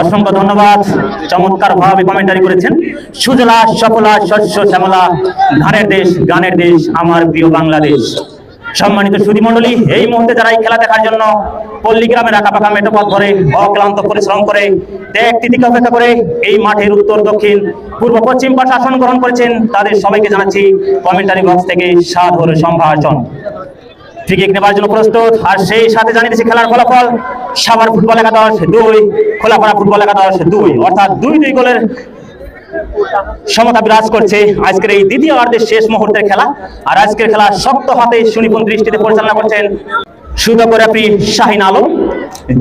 অসংখ্য ধন্যবাদ। চমৎকার ভাবে কমেন্টারি করেছেন। সুজলা, সফলা, শস্য, শ্যামলা, ধানের দেশ, গানের দেশ, আমার প্রিয় বাংলাদেশ। সম্মানিত সুধী মণ্ডলী এই মুহূর্তে যারা এই খেলা দেখার জন্য পল্লী গ্রামের আঁকা পাকা মেটোপথ ধরে, অক্লান্ত পরিশ্রম করে, ত্যাগ অপেক্ষা করে, এই মাঠের উত্তর, দক্ষিণ, পূর্ব, পশ্চিম পাশে আসন গ্রহণ করেছেন, তাদের সবাইকে জানাচ্ছি কমেন্টারি বক্স থেকে সাধুর সম্ভাষণ। ফ্রিকিক নেবার জন্য প্রস্তুত। আর সেই সাথে জানিয়ে দিচ্ছি খেলার ফলাফল। সাভার ফুটবল একাদশ দুই খোলাপাড়া ফুটবল একাদশ দুই। অর্থাৎ দুই দুই গোলের সমতা বিরাজ করছে আজকের এই দ্বিতীয় অর্ধের শেষ মুহূর্তের খেলা। আর আজকের খেলা শক্ত হাতে সুনিপুণ দৃষ্টিতে পরিচালনা করছেন সুদক রেফারি শাহিন আলম।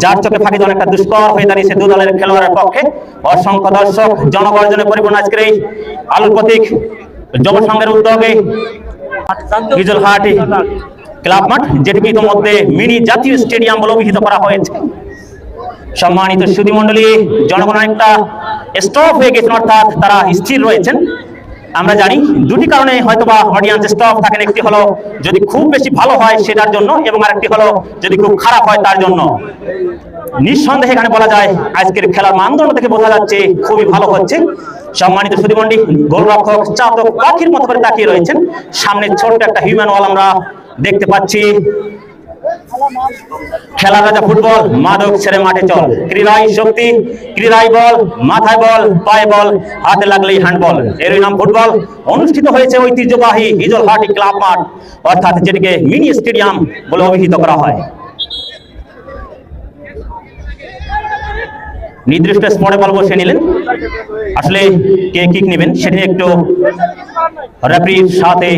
যার চোখে ফাঁকি একটা দুষ্কর হয়ে দাঁড়িয়েছে দু দলের খেলোয়াড়ের পক্ষে। অসংখ্য দর্শক জনগর্জনে পরিপূর্ণ আজকের এই আলুর প্রতীক যুব সংঘের উদ্যোগে হিজল হাটি ক্লাব মাঠ যেটিকে ইতিমধ্যে মিনি জাতীয় স্টেডিয়াম বলে অভিহিত করা হয়েছে। সম্মানিত সুধী মন্ডলী জনগণ অনেকটা স্টপ হয়ে গেছেন অর্থাৎ তারা স্থির রয়েছেন। আমরা জানি দুটি কারণে হয়তোবা অডিয়েন্স স্টপ থাকেন, একটি হলো যদি খুব বেশি ভালো হয় সেটার জন্য এবং আরেকটি হলো যদি খুব খারাপ হয় তার জন্য। নিঃসন্দেহে এখানে বলা যায় আজকের খেলার মানদণ্ড থেকে বোঝা যাচ্ছে খুবই ভালো হচ্ছে। সম্মানিত সুধীমণ্ডী গোলরক্ষক চাতক পাখির মতো করে তাকিয়ে রয়েছেন। সামনে ছোট্ট একটা হিউম্যান ওয়াল আমরা দেখতে পাচ্ছি। খেলা রাজা ফুটবল, মাদক ছেড়ে মাঠে চল। ক্রীড়াই শক্তি ক্রীড়াই বল, মাথায় বল, পায়ে বল, হাতে লাগলেই হ্যান্ডবল এরই নাম ফুটবল। অনুষ্ঠিত হয়েছে ঐতিহ্যবাহী হিজলহাটি ক্লাব মাঠ, অর্থাৎ যেটিকে মিনি স্টেডিয়াম বলে অভিহিত করা হয়। নির্দিষ্ট স্পটে বল বসে নিলেন। আসলে কে কিক নেবেন সেটি একটু রেফারির সাথে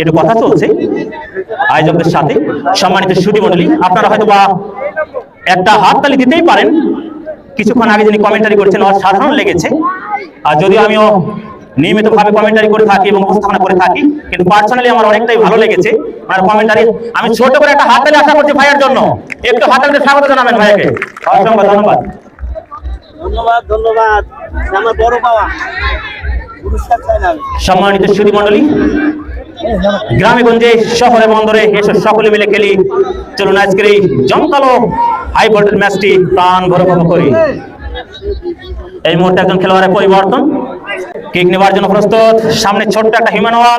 একটু কথা চলছে। আয়োজকদের সাথে সম্মানিত সুদী মন্ডলী আপনারা হয়তো বা একটা হাততালি দিতেই পারেন। কিছুক্ষণ আগে যিনি কমেন্টারি করছেন অসাধারণ লেগেছে। আর যদিও আমিও নিয়মিত ভাবে কমেন্টারি করে থাকি এবং উপস্থাপনা করে থাকি কিন্তু পার্সোনালি আমার অনেকটাই ভালো লেগেছে। আর কমেন্টারি আমি ছোট করে একটা হাততালি আশা করছি ভাইয়ের জন্য। একটু হাততালিতে স্বাগত জানাবেন ভাইয়াকে। অসংখ্য ধন্যবাদ। ধন্যবাদ ধন্যবাদ। আমার বড় আমি। সম্মানিত সুদী মন্ডলী গ্রামে গঞ্জে, শহরে বন্দরে এসে, সকলে মিলে খেলি। চলুন আজকের এই জমকালো হাই ভোল্টেজ ম্যাচটি প্রাণ ভরে করি। এই মুহূর্তে একজন খেলোয়াড়ের পরিবর্তন। কিক নেবার জন্য প্রস্তুত। সামনে ছোট্ট একটা হিমানোয়া